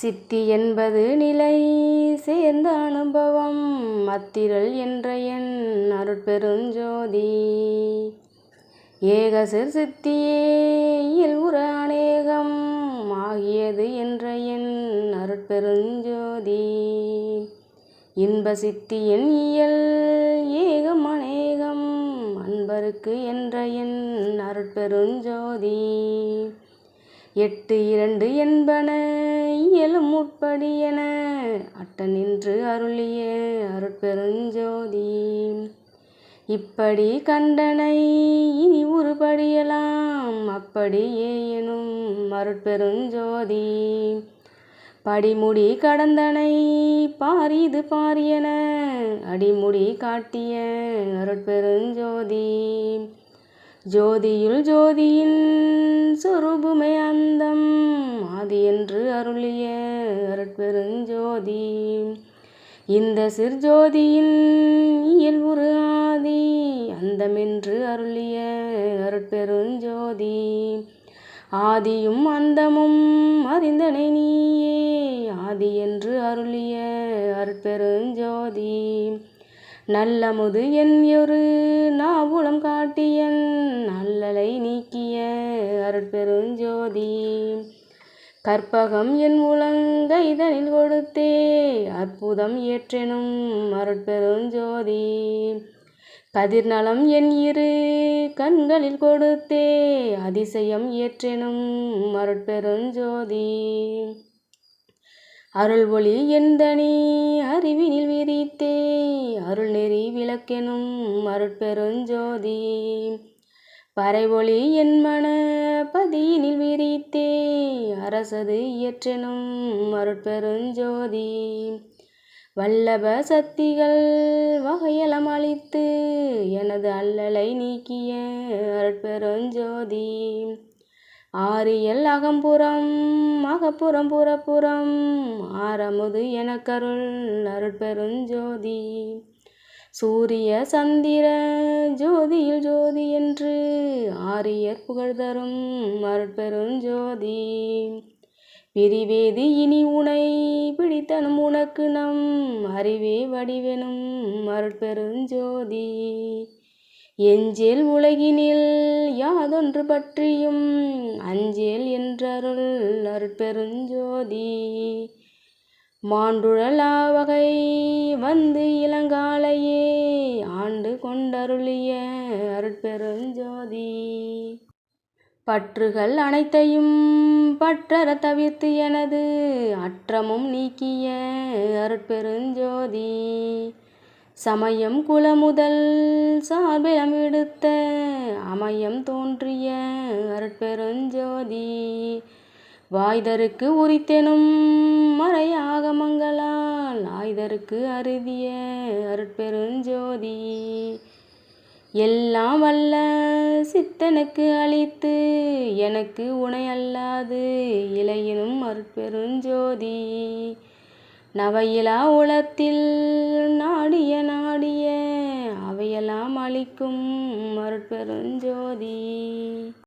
சித்தி என்பது நிலை சேர்ந்த அனுபவம் அத்திரல் என்ற என் அருட்பெருஞ்சோதி. ஏகசிர் சித்தியே உற அநேகம் ஆகியது என்ற என் அருட்பெருஞ்சோதி. இன்ப சித்தியின் இயல் ஏகம் அநேகம் அன்பருக்கு என்ற என் அருட்பெருஞ்சோதி. எட்டு இரண்டு என்பன இயலும் முற்படியன அட்ட நின்று அருளிய அருட்பெருஞ்சோதி. இப்படி கண்டனை இனி உருபடியலாம் அப்படியே எனும் அருட்பெருஞ்சோதி. படிமுடி கடந்தனை பாரிது பாரியன அடிமுடி காட்டிய அருட்பெருஞ்சோதி. ஜோதியுள் ஜோதியின் சொரூபமே அந்தம் ஆதி என்று அருளிய அருட்பெருஞ்சோதி. இந்த சிற்ஜோதியின் இயல்புறு ஆதி அந்தமென்று அருளிய அருட்பெருஞ்சோதி. ஆதியும் அந்தமும் அறிந்தனை நீயே ஆதி என்று அருளிய அருட்பெருஞ்சோதி. நல்லமுது என் ஒரு காட்டியன் அல்லலை நீக்கிய அருட்பெருஞ்சோதி. கற்பகம் என் உலங்கைதனில் கொடுத்தே அற்புதம் ஏற்றெனும் அருட்பெருஞ்சோதி. கதிர்நலம் என் இரு கண்களில் கொடுத்தே அதிசயம் ஏற்றெனும் அருட்பெருஞ்சோதி. அருள் ஒளி எந்தனி அறிவினில் விரித்தே அருள் நெறி விளக்கெனும் அருட்பெருஞ்சோதி. பறைவொளி என் மன பதியினில் விரித்தே அரசது இயற்றெனும் அருட்பெருஞ்சோதி. வல்லப சக்திகள் வகையலம் அளித்து எனது அல்லலை நீக்கிய அருட்பெருஞ்சோதி. ஆரியல் அகம்புறம் அகப்புறம் புறப்புறம் ஆரமுது எனக்கருள் அருட்பெருஞ்சோதி சூரிய சந்திர ஜோதியில் ஜோதி என்று ஆரியர் புகழ் தரும் அருட்பெருஞ்சோதி பிரிவேது இனி உனை பிடித்தனும் உனக்கு நம் அறிவே வடிவெனும் அருட்பெருஞ்சோதி எஞ்சேல் உலகினில் யாதொன்று பற்றியும் அஞ்சேல் என்றருள் அருட்பெருஞ்சோதி. மாண்டுழலாவகை வந்து இளங்காலையே ஆண்டு கொண்டருளிய அருட்பெருஞ்சோதி. பற்றுகள் அனைத்தையும் பற்றற தவிர்த்து எனது அற்றமும் நீக்கிய அருட்பெருஞ்சோதி. சமயம் குலமுதல் சார்பிலம் விடுத்த அமயம் தோன்றிய அருட்பெருஞ்சோதி. வாய்தருக்கு உரித்தெனும் மறையாகமங்களால் ஆய்தருக்கு அருதிய அருட்பெருஞ்சோதி. எல்லாம் வல்ல சித்தனுக்கு அளித்து எனக்கு உணையல்லாது இலையினும் அருட்பெருஞ்சோதி. நவையிலா உலத்தில் நாடிய நாடிய அவையெல்லாம் அளிக்கும் அருட்பெருஞ்சோதி.